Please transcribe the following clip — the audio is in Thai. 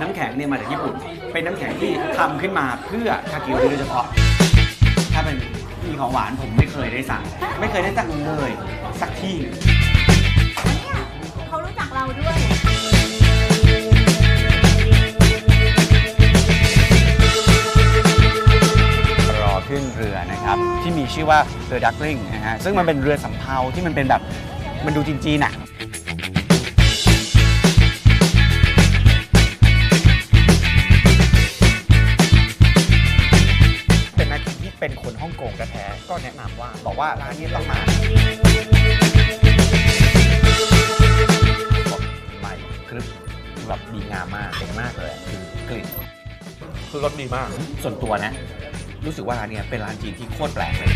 น้ำแข็งเนี่ยมาจากญี่ปุ่น เป็นน้ำแข็งที่ทำขึ้นมาเพื่อคากิโอริโดยเฉพาะ ถ้าเป็นมีของหวานผมไม่เคยได้สั่ง ไม่เคยได้สั่งเลยสักที่หนึ่งเนี่ยเขารู้จักเราด้วย รอขึ้นเรือนะครับ ที่มีชื่อว่าเรือดักลิงนะฮะซึ่งมันเป็นเรือสำเภาที่มันเป็นแบบมันดูจีนๆอะ เป็นคนฮ่องกงแท้ๆก็แนะนำว่า บอกว่าร้านนี้ต้องมาบอกใหม่กรึบแบบดีงามมากเจ๋งมากเลยคือกลิ่นคือรสดีมาก ส่วนตัวนะ รู้สึกว่าร้านเนี้ยเป็นร้านจีนที่โคตรแปลกเลย